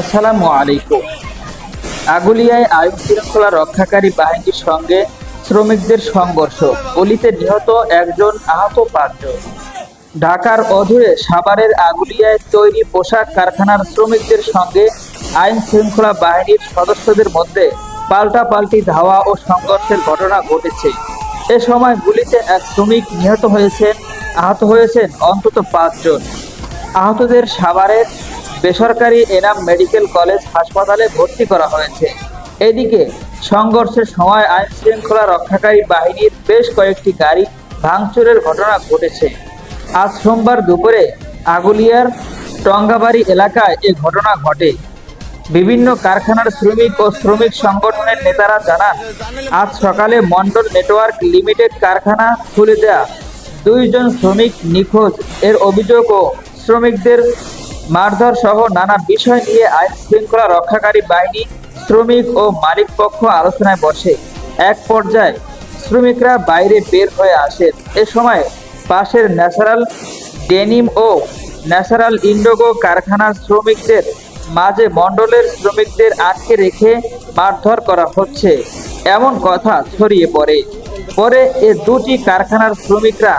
আসসালামু আলাইকুম। আগুলিয়ায় আইন শৃঙ্খলা রক্ষাকারী বাহিনীর সঙ্গে শ্রমিকদের সংঘর্ষ, গুলিতে নিহত একজন আহত পাঁচজন। ঢাকার অধুরে সাভারের আগুলিয়ায় তৈরি পোশাক কারখানার শ্রমিকদের সঙ্গে আইন শৃঙ্খলা বাহিনীর সদস্যদের মধ্যে পাল্টাপাল্টি ধাওয়া ও সংঘর্ষের ঘটনা ঘটেছে। এ সময় গুলিতে এক শ্রমিক নিহত হয়েছেন, আহত হয়েছেন অন্তত পাঁচজন। আহতদের সাভারের বেসরকারি এনাম মেডিকেল কলেজ হাসপাতালে ভর্তি করা হয়েছে। এদিকে সংঘর্ষের সময় আইন শৃঙ্খলা রক্ষাকারী বাহিনীর বেশ কয়েকটি গাড়ি ভাঙচুরের ঘটনা ঘটেছে। আজ সোমবার দুপুরে আগুলিয়ার টঙ্গাবাড়ি এলাকায় এ ঘটনা ঘটে। বিভিন্ন কারখানার শ্রমিক ও শ্রমিক সংগঠনের নেতারা জানান, আজ সকালে মন্ডল নেটওয়ার্ক লিমিটেড কারখানা খুলে দেয়া দুইজন শ্রমিক নিখোঁজ। এর অভিযোগ ও শ্রমিকদের মারধর সহ নানা বিষয় নিয়ে আইন শৃঙ্খলা রক্ষাকারী বাহিনী, শ্রমিক ও মালিক পক্ষ আলোচনায় বসে। এক পর্যায়ে শ্রমিকরা বাইরে বের হয়ে আসেন। এ সময় পাশের ন্যাচারাল ডেনিম ও ন্যাচারাল ইন্ডোগো কারখানার শ্রমিকদের মাঝে মণ্ডলের শ্রমিকদের আটকে রেখে মারধর করা হচ্ছে। এমন কথা ছড়িয়ে পড়ে। পরে এ দুটি কারখানার শ্রমিকরা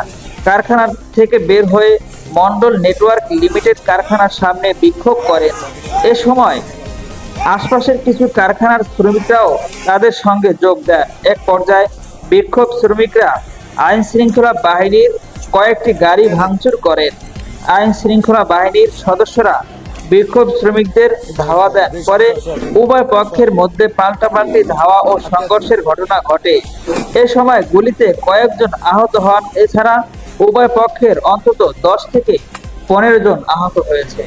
কারখানার থেকে বের হয়ে মন্ডল নেটওয়ার্ক লিমিটেড কারখানার সামনে বিক্ষোভ করেন। এ সময় আশপাশের কিছু কারখানার শ্রমিকরাও তাদের সঙ্গে যোগ দেন এক পর্যায়ে বিক্ষোভ শ্রমিকরা আইন শৃঙ্খলা বাহিনীর কয়েকটি গাড়ি ভাঙচুর করেন। আইন শৃঙ্খলা বাহিনীর সদস্যরা বিক্ষোভ শ্রমিকদের ধাওয়া দেন। পরে উভয় পক্ষের মধ্যে পাল্টাপাল্টি ধাওয়া ও সংঘর্ষের ঘটনা ঘটে। এ সময় গুলিতে কয়েকজন আহত হন। এছাড়া উভয় পক্ষের অন্তত দশ থেকে পনেরো জন আহত হয়েছে।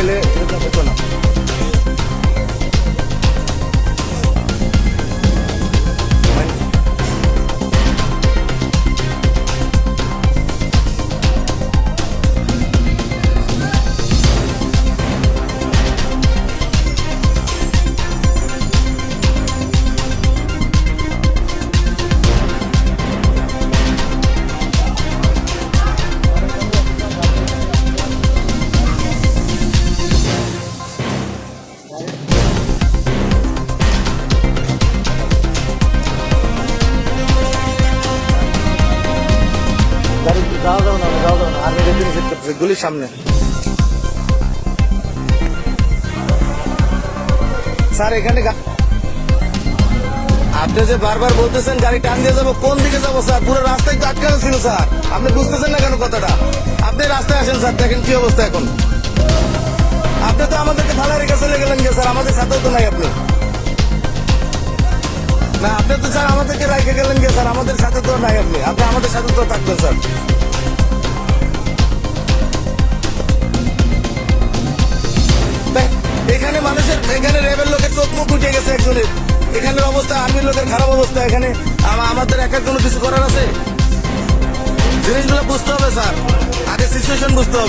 Chile করতেছে গুলির সামনে। স্যার, এখানে আপনি যে বারবার বলতেছেন গাড়ি টান দিয়ে যাব, কোন দিকে যাব, স্যার? পুরো রাস্তায় তো আটকানো ছিল, স্যার। আপনি বুঝতেছেন না কেন কথাটা? আপনি রাস্তায় আসেন, স্যার, দেখেন কি অবস্থা এখন। আপনি তো আমাদেরকে ফালা রেখে চলে গেলেন যে, স্যার, আমাদের সাথেও তো নাই আপনি। না, আপনি তো, স্যার, আমাদেরকে রেখে গেলেন গে স্যার, আমাদের সাথে তো নাই আপনি। আপনি আমাদের সাথে তো থাকবেন, স্যার। গেছে একজনের। এখানের অবস্থা, আর্মির লোকের খারাপ অবস্থা এখানে। আম- আমাদের এক কোনো কিছু করার আছে? জিনিসগুলো বুঝতে হবে, স্যার। আগে সিচুয়েশন বুঝতে হবে।